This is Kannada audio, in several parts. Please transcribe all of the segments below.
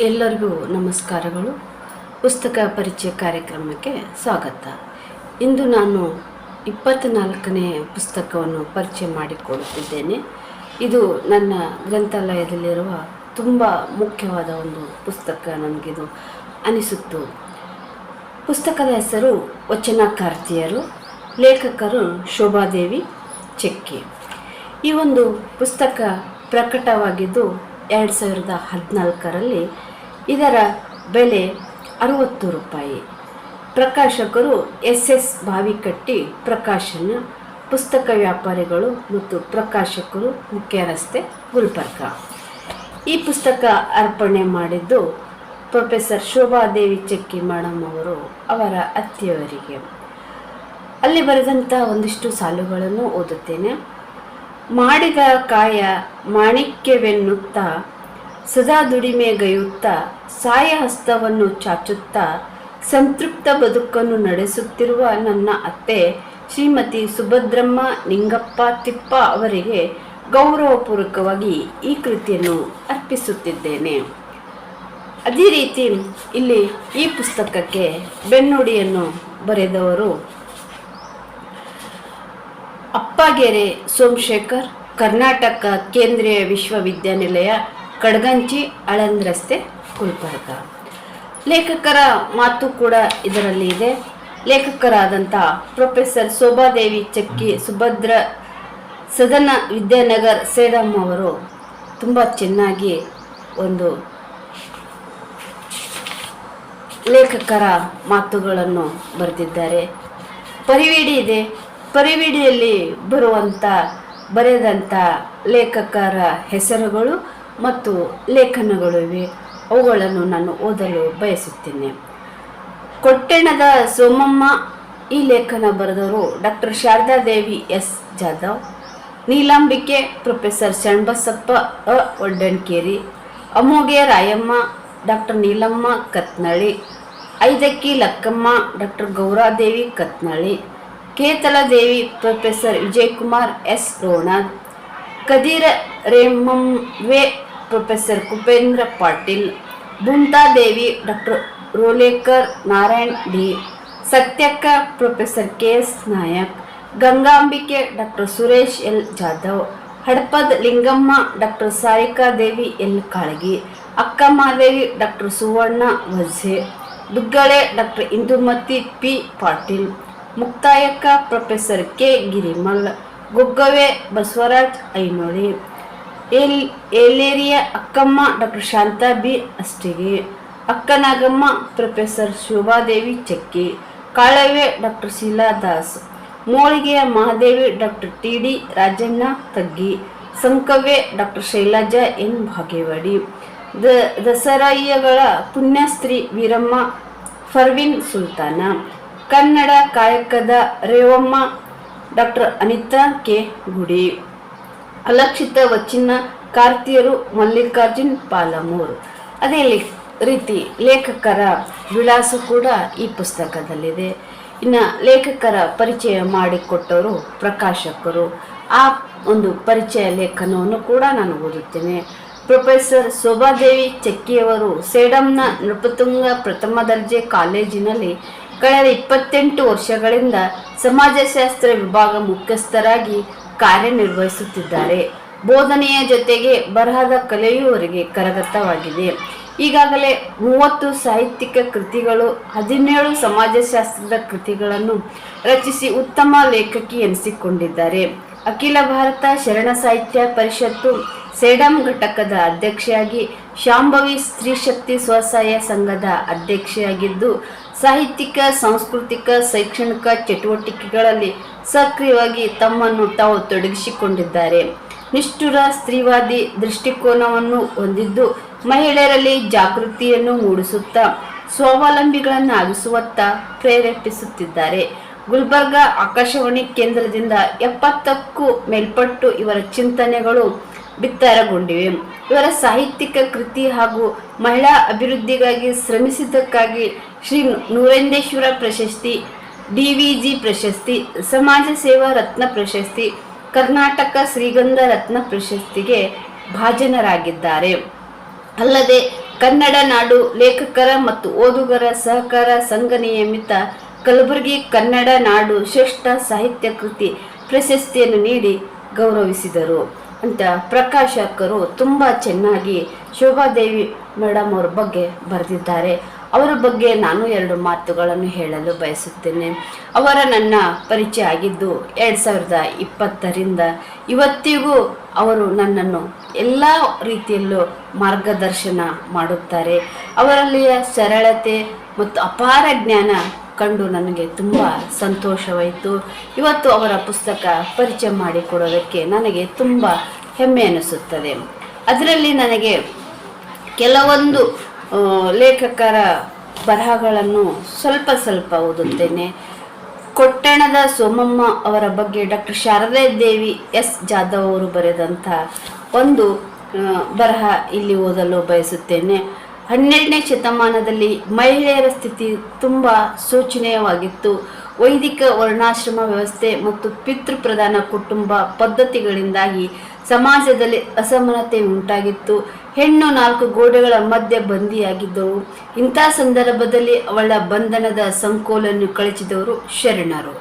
ಎಲ್ಲರಿಗೂ ನಮಸ್ಕಾರಗಳು. ಪುಸ್ತಕ ಪರಿಚಯ ಕಾರ್ಯಕ್ರಮಕ್ಕೆ ಸ್ವಾಗತ. ಇಂದು ನಾನು ಇಪ್ಪತ್ತ್ನಾಲ್ಕನೇ ಪುಸ್ತಕವನ್ನು ಪರಿಚಯ ಮಾಡಿಕೊಡುತ್ತಿದ್ದೇನೆ ಇದು ನನ್ನ ಗ್ರಂಥಾಲಯದಲ್ಲಿರುವ ತುಂಬ ಮುಖ್ಯವಾದ ಒಂದು ಪುಸ್ತಕ ನನಗಿದು ಅನಿಸುತ್ತು. ಪುಸ್ತಕದ ಹೆಸರು ವಚನಕಾರ್ತಿಯರು, ಲೇಖಕರು ಶೋಭಾದೇವಿ ಚೆಕ್ಕಿ. ಈ ಒಂದು ಪುಸ್ತಕ ಪ್ರಕಟವಾಗಿದ್ದು ಎರಡು ಸಾವಿರದ ಹದಿನಾಲ್ಕರಲ್ಲಿ ಇದರ ಬೆಲೆ ಅರುವತ್ತು ರೂಪಾಯಿ. ಪ್ರಕಾಶಕರು ಎಸ್ ಎಸ್ ಬಾವಿಕಟ್ಟಿ ಪ್ರಕಾಶನ, ಪುಸ್ತಕ ವ್ಯಾಪಾರಿಗಳು ಮತ್ತು ಪ್ರಕಾಶಕರು ಮುಖ್ಯ ರಸ್ತೆ ಗುಲ್ಬರ್ಗ. ಈ ಪುಸ್ತಕ ಅರ್ಪಣೆ ಮಾಡಿದ್ದು ಪ್ರೊಫೆಸರ್ ಶೋಭಾದೇವಿ ಚೆಕ್ಕಿ ಮೇಡಮ್ ಅವರು ಅವರ ಅತ್ತೆಯವರಿಗೆ. ಅಲ್ಲಿ ಬರೆದಂಥ ಒಂದಿಷ್ಟು ಸಾಲುಗಳನ್ನು ಓದುತ್ತೇನೆ. ಮಾಡಿದ ಕಾಯ ಮಾಣಿಕ್ಯವೆನ್ನುತ್ತ, ಸದಾ ದುಡಿಮೆಗೈಯುತ್ತಾ, ಸಾಯ ಹಸ್ತವನ್ನು ಚಾಚುತ್ತಾ, ಸಂತೃಪ್ತ ಬದುಕನ್ನು ನಡೆಸುತ್ತಿರುವ ನನ್ನ ಅತ್ತೆ ಶ್ರೀಮತಿ ಸುಭದ್ರಮ್ಮ ನಿಂಗಪ್ಪ ತಿಪ್ಪ ಅವರಿಗೆ ಗೌರವಪೂರ್ವಕವಾಗಿ ಈ ಕೃತಿಯನ್ನು ಅರ್ಪಿಸುತ್ತಿದ್ದೇನೆ. ಅದೇ ರೀತಿ ಇಲ್ಲಿ ಈ ಪುಸ್ತಕಕ್ಕೆ ಬೆನ್ನುಡಿಯನ್ನು ಬರೆದವರು ಅಪ್ಪಗೆರೆ, ಸೋಮಶೇಖರ್, ಕರ್ನಾಟಕ ಕೇಂದ್ರೀಯ ವಿಶ್ವವಿದ್ಯಾನಿಲಯ, ಕಡಗಂಚಿ ಆಳಂದ್ ರಸ್ತೆ ಗುಲ್ಬರ್ಗ ಲೇಖಕರ ಮಾತು ಕೂಡ ಇದರಲ್ಲಿ ಇದೆ. ಲೇಖಕರಾದಂಥ ಪ್ರೊಫೆಸರ್ ಶೋಭಾದೇವಿ ಚಕ್ಕಿ, ಸುಭದ್ರ, ಸದನ ವಿದ್ಯಾನಗರ್ ಸೇಡಮ್ ಅವರು ತುಂಬ ಚೆನ್ನಾಗಿ ಒಂದು ಲೇಖಕರ ಮಾತುಗಳನ್ನು ಬರೆದಿದ್ದಾರೆ. ಪರಿವಿಡಿ ಇದೆ. ಪರಿವಿಡಿಯಲ್ಲಿ ಬರುವಂಥ ಬರೆದಂಥ ಲೇಖಕರ ಹೆಸರುಗಳು ಮತ್ತು ಲೇಖನಗಳು ಇವೆ. ಅವುಗಳನ್ನು ನಾನು ಓದಲು ಬಯಸುತ್ತೇನೆ. ಕೊಟ್ಟೆಣದ ಸೋಮಮ್ಮ ಈ ಲೇಖನ ಬರೆದವರು doctor Sharada Devi S. Jadhav, Neelambike professor Shanbasappa a. Oddankeri Amoge Rayamma, doctor Neelamma Katnalli, Aidakki Lakkamma, doctor Gouradevi Katnalli Ketaladevi professor Vijaykumar S Ronad Kadira Remavve professor Kupendra Patil Buntadevi doctor Rolekar Narayan D, Satyakka professor K S Nayak, Gangambike doctor Suresh L Jadhav, Hadapad Lingamma doctor Sarikadevi L Kalagi Akkamadevi doctor Suvarna Vajje, Duggale doctor Indumati P Patil Muktayakka professor K. Girimal, Guggavve Basavaraj Ainoli L Eleriya Akkamma doctor Shanta B. Ashtige, Akkanagamma professor Shobhadevi Chakki, Kalavve doctor Sheela Das, ಮೋಳಿಗೆಯ Mahadevi doctor T. D. Rajanna Taggi, Sankavya doctor Shailaja N. Bhagewadi the, ದಸರಾಯ್ಯಗಳ ಪುಣ್ಯಸ್ತ್ರೀ ವೀರಮ್ಮ ಫರ್ವಿನ್ ಸುಲ್ತಾನ ಕನ್ನಡ ಕಾಯಕದ ರೇವಮ್ಮ ಡಾಕ್ಟರ್ ಅನಿತಾ ಕೆ. ಗುಡಿ. ಅಲಕ್ಷಿತ ವಚ್ಚಿನ ಕಾರ್ತಿಯರು ಮಲ್ಲಿಕಾರ್ಜುನ್ ಪಾಲಮೂರು. ಅದೇ ರೀತಿ ಲೇಖಕರ ವಿಳಾಸ ಕೂಡ ಈ ಪುಸ್ತಕದಲ್ಲಿದೆ. ಇನ್ನು ಲೇಖಕರ ಪರಿಚಯ ಮಾಡಿಕೊಟ್ಟವರು ಪ್ರಕಾಶಕರು. ಆ ಒಂದು ಪರಿಚಯ ಲೇಖನವನ್ನು ಕೂಡ ನಾನು ಓದುತ್ತೇನೆ. ಪ್ರೊಫೆಸರ್ ಶೋಭಾದೇವಿ ಚೆಕ್ಕಿಯವರು ಸೇಡಂನ ನೃಪತುಂಗ ಪ್ರಥಮ ದರ್ಜೆ ಕಾಲೇಜಿನಲ್ಲಿ ಕಳೆದ ಇಪ್ಪತ್ತೆಂಟು ವರ್ಷಗಳಿಂದ ಸಮಾಜಶಾಸ್ತ್ರ ವಿಭಾಗ ಮುಖ್ಯಸ್ಥರಾಗಿ ಕಾರ್ಯನಿರ್ವಹಿಸುತ್ತಿದ್ದಾರೆ. ಬೋಧನೆಯ ಜೊತೆಗೆ ಬರಹದ ಕಲೆಯೂ ಅವರಿಗೆ ಕರಗತವಾಗಿದೆ. ಈಗಾಗಲೇ ಮೂವತ್ತು ಸಾಹಿತ್ಯಿಕ ಕೃತಿಗಳು, ಹದಿನೇಳು ಸಮಾಜಶಾಸ್ತ್ರದ ಕೃತಿಗಳನ್ನು ರಚಿಸಿ ಉತ್ತಮ ಲೇಖಕಿ ಎನಿಸಿಕೊಂಡಿದ್ದಾರೆ. ಅಖಿಲ ಭಾರತ ಶರಣ ಸಾಹಿತ್ಯ ಪರಿಷತ್ತು ಸೇಡಂ ಘಟಕದ ಅಧ್ಯಕ್ಷೆಯಾಗಿ ಶಾಂಭವಿ ಸ್ತ್ರೀಶಕ್ತಿ ಸ್ವಸಹಾಯ ಸಂಘದ ಅಧ್ಯಕ್ಷೆಯಾಗಿದ್ದು ಸಾಹಿತ್ಯಿಕ, ಸಾಂಸ್ಕೃತಿಕ, ಶೈಕ್ಷಣಿಕ ಚಟುವಟಿಕೆಗಳಲ್ಲಿ ಸಕ್ರಿಯವಾಗಿ ತಮ್ಮನ್ನು ತಾವು ತೊಡಗಿಸಿಕೊಂಡಿದ್ದಾರೆ. ನಿಷ್ಠುರ, ಸ್ತ್ರೀವಾದಿ ದೃಷ್ಟಿಕೋನವನ್ನು ಹೊಂದಿದ್ದು ಮಹಿಳೆಯರಲ್ಲಿ ಜಾಗೃತಿಯನ್ನು ಮೂಡಿಸುತ್ತಾ ಸ್ವಾವಲಂಬಿಗಳನ್ನಾಗಿಸುವತ್ತ ಪ್ರೇರೇಪಿಸುತ್ತಿದ್ದಾರೆ. ಗುಲ್ಬರ್ಗಾ ಆಕಾಶವಾಣಿ ಕೇಂದ್ರದಿಂದ ಎಪ್ಪತ್ತಕ್ಕೂ ಮೇಲ್ಪಟ್ಟು ಇವರ ಚಿಂತನೆಗಳು ಬಿತ್ತರಗೊಂಡಿವೆ. ಇವರ ಸಾಹಿತ್ಯಿಕ ಕೃತಿ ಹಾಗೂ ಮಹಿಳಾ ಅಭಿವೃದ್ಧಿಗಾಗಿ ಶ್ರಮಿಸಿದ್ದಕ್ಕಾಗಿ ಶ್ರೀ ನೂರೇಂದೇಶ್ವರ ಪ್ರಶಸ್ತಿ, ಡಿ ವಿ ಜಿ ಪ್ರಶಸ್ತಿ, ಸಮಾಜ ಸೇವಾ ರತ್ನ ಪ್ರಶಸ್ತಿ, ಕರ್ನಾಟಕ ಶ್ರೀಗಂಧ ರತ್ನ ಪ್ರಶಸ್ತಿಗೆ ಭಾಜನರಾಗಿದ್ದಾರೆ. ಅಲ್ಲದೆ ಕನ್ನಡ ನಾಡು ಲೇಖಕರ ಮತ್ತು ಓದುಗರ ಸಹಕಾರ ಸಂಘ ನಿಯಮಿತ ಕಲಬುರಗಿ ಕನ್ನಡ ನಾಡು ಶ್ರೇಷ್ಠ ಸಾಹಿತ್ಯ ಕೃತಿ ಪ್ರಶಸ್ತಿಯನ್ನು ನೀಡಿ ಗೌರವಿಸಿದರು. ಅಂತ ಪ್ರಕಾಶಕರು ತುಂಬ ಚೆನ್ನಾಗಿ ಶೋಭಾದೇವಿ ಮೇಡಮ್ ಅವ್ರ ಬಗ್ಗೆ ಬರೆದಿದ್ದಾರೆ. ಅವರ ಬಗ್ಗೆ ನಾನು ಎರಡು ಮಾತುಗಳನ್ನು ಹೇಳಲು ಬಯಸುತ್ತೇನೆ. ಅವರ ನನ್ನ ಪರಿಚಯ ಆಗಿದ್ದು ಎರಡು ಸಾವಿರದ ಇಪ್ಪತ್ತರಿಂದ ಇವತ್ತಿಗೂ ಅವರು ನನ್ನನ್ನು ಎಲ್ಲ ರೀತಿಯಲ್ಲೂ ಮಾರ್ಗದರ್ಶನ ಮಾಡುತ್ತಾರೆ. ಅವರಲ್ಲಿಯ ಸರಳತೆ ಮತ್ತು ಅಪಾರ ಜ್ಞಾನ ಕಂಡು ನನಗೆ ತುಂಬ ಸಂತೋಷವಾಯಿತು. ಇವತ್ತು ಅವರ ಪುಸ್ತಕ ಪರಿಚಯ ಮಾಡಿಕೊಡೋದಕ್ಕೆ ನನಗೆ ತುಂಬ ಹೆಮ್ಮೆ ಅನಿಸುತ್ತದೆ. ಅದರಲ್ಲಿ ನನಗೆ ಕೆಲವೊಂದು ಲೇಖಕರ ಬರಹಗಳನ್ನು ಸ್ವಲ್ಪ ಸ್ವಲ್ಪ ಓದುತ್ತೇನೆ. ಕೊಟ್ಟಣದ ಸೋಮಮ್ಮ ಅವರ ಬಗ್ಗೆ ಡಾಕ್ಟರ್ ಶಾರದಾ ದೇವಿ ಎಸ್ ಜಾಧವ್ ಅವರು ಬರೆದಂಥ ಒಂದು ಬರಹ ಇಲ್ಲಿ ಓದಲು ಬಯಸುತ್ತೇನೆ. ಹನ್ನೆರಡನೇ ಶತಮಾನದಲ್ಲಿ ಮಹಿಳೆಯರ ಸ್ಥಿತಿ ತುಂಬ ಶೋಚನೀಯವಾಗಿತ್ತು ವೈದಿಕ ವರ್ಣಾಶ್ರಮ ವ್ಯವಸ್ಥೆ ಮತ್ತು ಪಿತೃಪ್ರಧಾನ ಕುಟುಂಬ ಪದ್ಧತಿಗಳಿಂದಾಗಿ ಸಮಾಜದಲ್ಲಿ ಅಸಮಾನತೆ ಉಂಟಾಗಿತ್ತು. ಹೆಣ್ಣು ನಾಲ್ಕು ಗೋಡೆಗಳ ಮಧ್ಯೆ ಬಂದಿಯಾಗಿದ್ದವು. ಇಂಥ ಸಂದರ್ಭದಲ್ಲಿ ಅವಳ ಬಂಧನದ ಸಂಕೋಲನ್ನು ಕಳಚಿದವರು ಶರಣರು.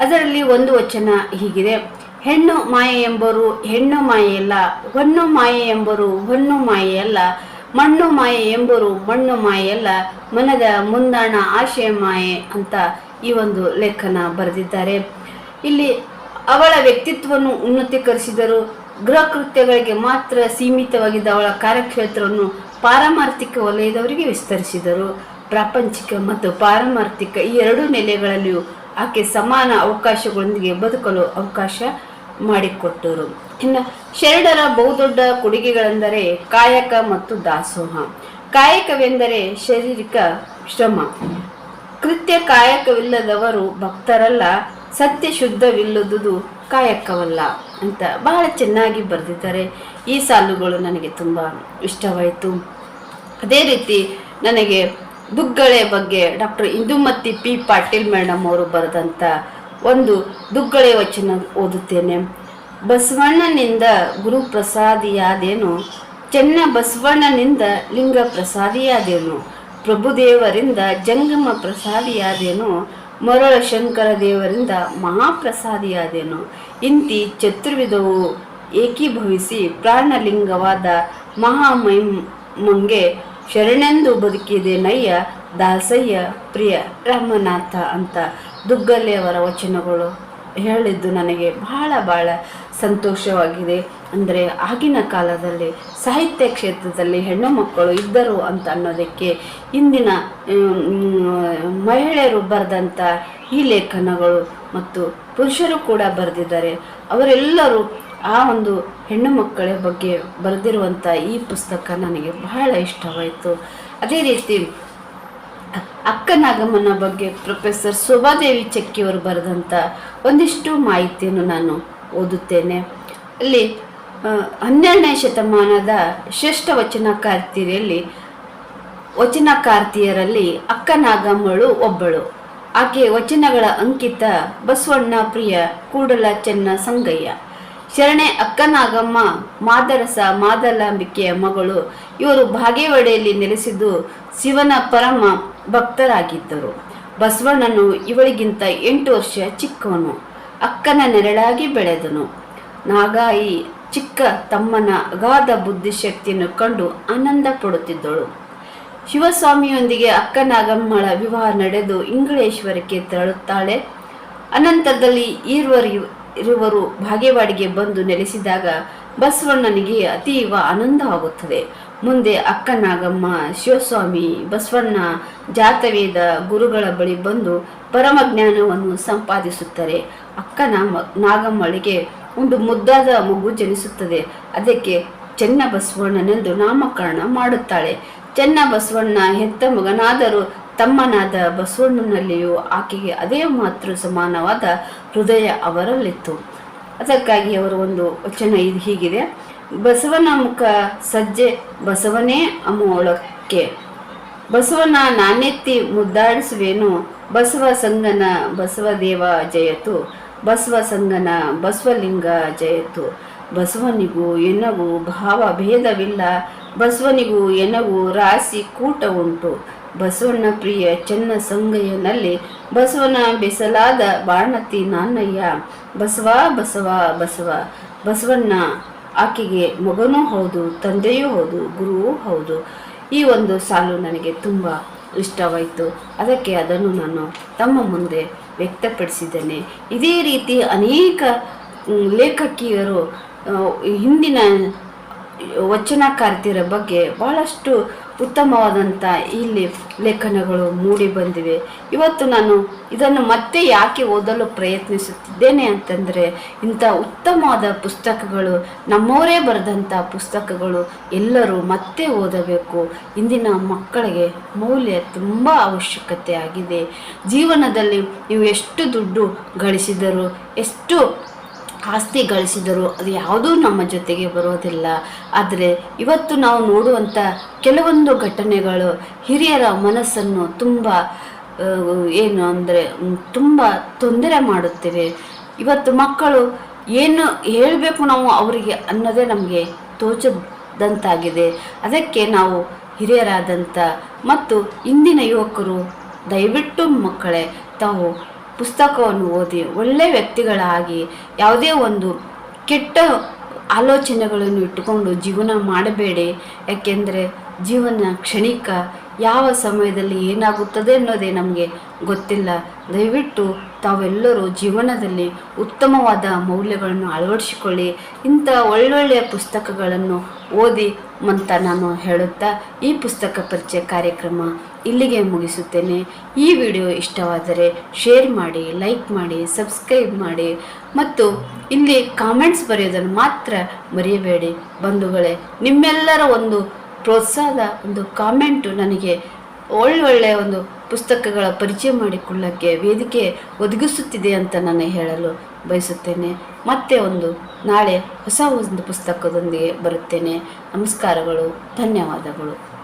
ಅದರಲ್ಲಿ ಒಂದು ವಚನ ಹೀಗಿದೆ. ಹೆಣ್ಣು ಮಾಯೆ ಎಂಬರು ಹೆಣ್ಣು ಮಾಯೆಯಲ್ಲ ಹೊನ್ನು ಮಾಯೆ ಎಂಬರು ಹೊನ್ನು ಮಾಯೆಯಲ್ಲ ಮಣ್ಣು ಮಾಯೆ ಎಂಬರು ಮಣ್ಣು ಮಾಯೆಯಲ್ಲ, ಮನದ ಮುಂದಾಣ ಆಶಯ ಮಾಯೆ ಅಂತ ಈ ಒಂದು ಲೇಖನ ಬರೆದಿದ್ದಾರೆ. ಇಲ್ಲಿ ಅವಳ ವ್ಯಕ್ತಿತ್ವವನ್ನು ಉನ್ನತೀಕರಿಸಿದರು ಗೃಹ ಕೃತ್ಯಗಳಿಗೆ ಮಾತ್ರ ಸೀಮಿತವಾಗಿದ್ದ ಅವಳ ಕಾರ್ಯಕ್ಷೇತ್ರವನ್ನು ಪಾರಮಾರ್ಥಿಕ ವಲಯದವರಿಗೆ ವಿಸ್ತರಿಸಿದರು. ಪ್ರಾಪಂಚಿಕ ಮತ್ತು ಪಾರಮಾರ್ಥಿಕ ಈ ಎರಡೂ ನೆಲೆಗಳಲ್ಲಿಯೂ ಆಕೆ ಸಮಾನ ಅವಕಾಶಗಳೊಂದಿಗೆ ಬದುಕಲು ಅವಕಾಶ ಮಾಡಿಕೊಟ್ಟರು. ಇನ್ನು ಶರಣರ ಬಹುದೊಡ್ಡ ಕೊಡುಗೆಗಳೆಂದರೆ ಕಾಯಕ ಮತ್ತು ದಾಸೋಹ. ಕಾಯಕವೆಂದರೆ ಶಾರೀರಿಕ ಶ್ರಮ. ಕೃತ್ಯ ಕಾಯಕವಿಲ್ಲದವರು ಭಕ್ತರಲ್ಲ, ಸತ್ಯ ಶುದ್ಧವಿಲ್ಲದುದು ಕಾಯಕವಲ್ಲ ಅಂತ ಬಹಳ ಚೆನ್ನಾಗಿ ಬರೆದಿದ್ದಾರೆ. ಈ ಸಾಲುಗಳು ನನಗೆ ತುಂಬ ಇಷ್ಟವಾಯಿತು. ಅದೇ ರೀತಿ ನನಗೆ ದುಗ್ಗಳೆ ಬಗ್ಗೆ doctor Indumati P Patil madam ಅವರು ಬರೆದಂಥ ಒಂದು ದುಗ್ಗಳೆ ವಚನ ಓದುತ್ತೇನೆ. ಬಸವಣ್ಣನಿಂದ ಗುರು ಪ್ರಸಾದಿಯಾದೇನು ಚೆನ್ನ ಬಸವಣ್ಣನಿಂದ ಲಿಂಗ ಪ್ರಸಾದಿಯಾದೇನು ಪ್ರಭುದೇವರಿಂದ ಜಂಗಮ ಪ್ರಸಾದಿಯಾದೇನು ಮರಳ ಶಂಕರ ದೇವರಿಂದ ಮಹಾಪ್ರಸಾದಿಯಾದೇನು. ಇಂತಿ ಚತುರ್ವಿಧವು ಏಕೀಭವಿಸಿ ಪ್ರಾಣಲಿಂಗವಾದ ಮಹಾಮಂಗೆ ಶರಣೆಂದು ಬದುಕಿದೆ ನಯ್ಯ ದಾಸಯ್ಯ ಪ್ರಿಯ ರಾಮನಾಥ ಅಂತ. ದುಗ್ಗಲ್ಲೆಯವರ ವಚನಗಳು ಹೇಳಿದ್ದು ನನಗೆ ಬಹಳ ಬಹಳ ಸಂತೋಷವಾಗಿದೆ. ಅಂದರೆ ಆಗಿನ ಕಾಲದಲ್ಲಿ ಸಾಹಿತ್ಯ ಕ್ಷೇತ್ರದಲ್ಲಿ ಹೆಣ್ಣು ಮಕ್ಕಳು ಇದ್ದರು ಅಂತ ಅನ್ನೋದಕ್ಕೆ ಇಂದಿನ ಮಹಿಳೆಯರು ಬರೆದಂಥ ಈ ಲೇಖನಗಳು ಮತ್ತು ಪುರುಷರು ಕೂಡ ಬರೆದಿದ್ದಾರೆ. ಅವರೆಲ್ಲರೂ ಆ ಒಂದು ಹೆಣ್ಣು ಮಕ್ಕಳ ಬಗ್ಗೆ ಬರೆದಿರುವಂಥ ಈ ಪುಸ್ತಕ ನನಗೆ ಬಹಳ ಇಷ್ಟವಾಯಿತು. ಅದೇ ರೀತಿ ಅಕ್ಕ ನಾಗಮ್ಮನ ಬಗ್ಗೆ ಪ್ರೊಫೆಸರ್ ಶೋಭಾದೇವಿ ಚಕ್ಕಿಯವರು ಬರೆದಂಥ ಒಂದಿಷ್ಟು ಮಾಹಿತಿಯನ್ನು ನಾನು ಓದುತ್ತೇನೆ. ಅಲ್ಲಿ ಹನ್ನೆರಡನೇ ಶತಮಾನದ ಶ್ರೇಷ್ಠ ವಚನಕಾರ್ತಿಯಲ್ಲಿ, ವಚನಕಾರ್ತಿಯರಲ್ಲಿ ಅಕ್ಕ ನಾಗಮ್ಮಳು ಒಬ್ಬಳು. ಆಕೆ ವಚನಗಳ ಅಂಕಿತ ಬಸವಣ್ಣ ಪ್ರಿಯ ಕೂಡಲ ಚೆನ್ನ ಸಂಗಯ್ಯ. ಶರಣೆ ಅಕ್ಕನಾಗಮ್ಮ, ಮಾದರಸ ಮಾದಲಾಂಬಿಕೆಯ ಮಗಳು. ಇವರು ಬಾಗೇವಾಡಿಯಲ್ಲಿ ನೆಲೆಸಿದ್ದು ಶಿವನ ಪರಮ ಭಕ್ತರಾಗಿದ್ದರು. ಬಸವಣ್ಣನು ಇವಳಿಗಿಂತ ಎಂಟು ವರ್ಷ ಚಿಕ್ಕವನು. ಅಕ್ಕನ ನೆರಳಾಗಿ ಬೆಳೆದನು. ನಾಗಾಯಿ ಚಿಕ್ಕ ತಮ್ಮನ ಅಗಾಧ ಬುದ್ಧಿಶಕ್ತಿಯನ್ನು ಕಂಡು ಆನಂದ ಪಡುತ್ತಿದ್ದಳು. ಶಿವಸ್ವಾಮಿಯೊಂದಿಗೆ ಅಕ್ಕನಾಗಮ್ಮಳ ವಿವಾಹ ನಡೆದು ಇಂಗಳೇಶ್ವರಕ್ಕೆ ತೆರಳುತ್ತಾಳೆ. ಅನಂತರದಲ್ಲಿ ಈರುವರು ಇರುವರು ಭಾಗ್ಯವಾಡಿಗೆ ಬಂದು ನೆಲೆಸಿದಾಗ ಬಸವಣ್ಣನಿಗೆ ಅತೀವ ಆನಂದವಾಗುತ್ತದೆ. ಮುಂದೆ ಅಕ್ಕನಾಗಮ್ಮ, ಶಿವಸ್ವಾಮಿ, ಬಸವಣ್ಣ ಜಾತವೇದ ಗುರುಗಳ ಬಳಿ ಬಂದು ಪರಮಜ್ಞಾನವನ್ನು ಸಂಪಾದಿಸುತ್ತಾರೆ. ಅಕ್ಕ ನಾಮ ನಾಗಮ್ಮಳಿಗೆ ಒಂದು ಮುದ್ದಾದ ಮಗು ಜನಿಸುತ್ತದೆ. ಅದಕ್ಕೆ ಚೆನ್ನ ಬಸವಣ್ಣನೆಂದು ನಾಮಕರಣ ಮಾಡುತ್ತಾಳೆ. ಚೆನ್ನ ಬಸವಣ್ಣ ಹೆತ್ತ ಮಗನಾದರೂ ತಮ್ಮನಾದ ಬಸವಣ್ಣನಲ್ಲಿಯೂ ಆಕೆಗೆ ಅದೇ ಮಾತೃ ಸಮಾನವಾದ ಹೃದಯ ಅವರಲ್ಲಿತ್ತು. ಅದಕ್ಕಾಗಿ ಅವರು ಒಂದು ವಚನ ಇದು ಹೀಗಿದೆ. ಬಸವನ ಮುಖ ಸಜ್ಜೆ ಬಸವನೇ ಅಮೋಳಕ್ಕೆ ಬಸವನ ನಾನೆತ್ತಿ ಮುದ್ದಾಡಿಸುವೇನು, ಬಸವ ಸಂಗನ ಬಸವದೇವ ಜಯತು, ಬಸವ ಸಂಗನ ಬಸವಲಿಂಗ ಜಯತು. ಬಸವನಿಗೂ ಎನಗೂ ಭಾವ ಭೇದವಿಲ್ಲ, ಬಸವನಿಗೂ ಎನಗೂ ರಾಸಿ ಕೂಟ ಉಂಟು. ಬಸವಣ್ಣ ಪ್ರಿಯ ಚೆನ್ನ ಸಂಗಯ್ಯನಲ್ಲಿ ಬಸವನ ಬೆಸಲಾದ ಬಾಣತಿ ನಾನಯ್ಯ. ಬಸವ ಬಸವ ಬಸವ, ಬಸವಣ್ಣ ಆಕೆಗೆ ಮಗನೂ ಹೌದು, ತಂದೆಯೂ ಹೌದು, ಗುರುವೂ ಹೌದು. ಈ ಒಂದು ಸಾಲು ನನಗೆ ತುಂಬ ಇಷ್ಟವಾಯಿತು. ಅದಕ್ಕೆ ಅದನ್ನು ನಾನು ತಮ್ಮ ಮುಂದೆ ವ್ಯಕ್ತಪಡಿಸಿದ್ದೇನೆ. ಇದೇ ರೀತಿ ಅನೇಕ ಲೇಖಕಿಯರು ಹಿಂದಿನ ವಚನಕಾರ್ತಿಯರ ಬಗ್ಗೆ ಬಹಳಷ್ಟು ಉತ್ತಮವಾದಂಥ ಇಲ್ಲಿ ಲೇಖನಗಳು ಮೂಡಿ ಬಂದಿವೆ. ಇವತ್ತು ನಾನು ಇದನ್ನು ಮತ್ತೆ ಯಾಕೆ ಓದಲು ಪ್ರಯತ್ನಿಸುತ್ತಿದ್ದೇನೆ ಅಂತಂದರೆ, ಇಂಥ ಉತ್ತಮವಾದ ಪುಸ್ತಕಗಳು, ನಮ್ಮವರೇ ಬರೆದಂಥ ಪುಸ್ತಕಗಳು ಎಲ್ಲರೂ ಮತ್ತೆ ಓದಬೇಕು. ಇಂದಿನ ಮಕ್ಕಳಿಗೆ ಮೌಲ್ಯ ತುಂಬ ಅವಶ್ಯಕತೆ ಆಗಿದೆ. ಜೀವನದಲ್ಲಿ ನೀವು ಎಷ್ಟು ದುಡ್ಡು ಗಳಿಸಿದರೂ, ಎಷ್ಟು ಆಸ್ತಿ ಗಳಿಸಿದರೂ ಅದು ಯಾವುದೂ ನಮ್ಮ ಜೊತೆಗೆ ಬರೋದಿಲ್ಲ. ಆದರೆ ಇವತ್ತು ನಾವು ನೋಡುವಂಥ ಕೆಲವೊಂದು ಘಟನೆಗಳು ಹಿರಿಯರ ಮನಸ್ಸನ್ನು ತುಂಬ ಏನು ಅಂದರೆ ತುಂಬ ತೊಂದರೆ ಮಾಡುತ್ತಿವೆ. ಇವತ್ತು ಮಕ್ಕಳು ಏನು ಹೇಳಬೇಕು ನಾವು ಅವರಿಗೆ ಅನ್ನೋದೇ ನಮಗೆ ತೋಚದಂತಾಗಿದೆ. ಅದಕ್ಕೆ ನಾವು ಹಿರಿಯರಾದಂಥ ಮತ್ತು ಇಂದಿನ ಯುವಕರು ದಯವಿಟ್ಟು ಮಕ್ಕಳೇ, ತಾವು ಪುಸ್ತಕವನ್ನು ಓದಿ ಒಳ್ಳೆಯ ವ್ಯಕ್ತಿಗಳಾಗಿ ಯಾವುದೇ ಒಂದು ಕೆಟ್ಟ ಆಲೋಚನೆಗಳನ್ನು ಇಟ್ಟುಕೊಂಡು ಜೀವನ ಮಾಡಬೇಡಿ. ಯಾಕೆಂದರೆ ಜೀವನ ಕ್ಷಣಿಕ ಯಾವ ಸಮಯದಲ್ಲಿ ಏನಾಗುತ್ತದೆ ಅನ್ನೋದೇ ನಮಗೆ ಗೊತ್ತಿಲ್ಲ. ದಯವಿಟ್ಟು ತಾವೆಲ್ಲರೂ ಜೀವನದಲ್ಲಿ ಉತ್ತಮವಾದ ಮೌಲ್ಯಗಳನ್ನು ಅಳವಡಿಸಿಕೊಳ್ಳಿ. ಇಂಥ ಒಳ್ಳೊಳ್ಳೆಯ ಪುಸ್ತಕಗಳನ್ನು ಓದಿ ಅಂತ ನಾನು ಹೇಳುತ್ತಾ ಈ ಪುಸ್ತಕ ಪರಿಚಯ ಕಾರ್ಯಕ್ರಮ ಇಲ್ಲಿಗೆ ಮುಗಿಸುತ್ತೇನೆ. ಈ ವಿಡಿಯೋ ಇಷ್ಟವಾದರೆ ಶೇರ್ ಮಾಡಿ, ಲೈಕ್ ಮಾಡಿ, ಸಬ್ಸ್ಕ್ರೈಬ್ ಮಾಡಿ ಮತ್ತು ಇಲ್ಲಿ ಕಾಮೆಂಟ್ಸ್ ಬರೆಯೋದನ್ನು ಮಾತ್ರ ಮರೆಯಬೇಡಿ. ಬಂಧುಗಳೇ, ನಿಮ್ಮೆಲ್ಲರ ಒಂದು ಪ್ರೋತ್ಸಾಹದ ಒಂದು ಕಾಮೆಂಟು ನನಗೆ ಒಳ್ಳೊಳ್ಳೆಯ ಒಂದು ಪುಸ್ತಕಗಳ ಪರಿಚಯ ಮಾಡಿಕೊಳ್ಳಕ್ಕೆ ವೇದಿಕೆ ಒದಗಿಸುತ್ತಿದೆ ಅಂತ ನಾನು ಹೇಳಲು ಬಯಸುತ್ತೇನೆ. ಮತ್ತೆ ಒಂದು ನಾಳೆ ಹೊಸ ಒಂದು ಪುಸ್ತಕದೊಂದಿಗೆ ಬರುತ್ತೇನೆ. ನಮಸ್ಕಾರಗಳು, ಧನ್ಯವಾದಗಳು.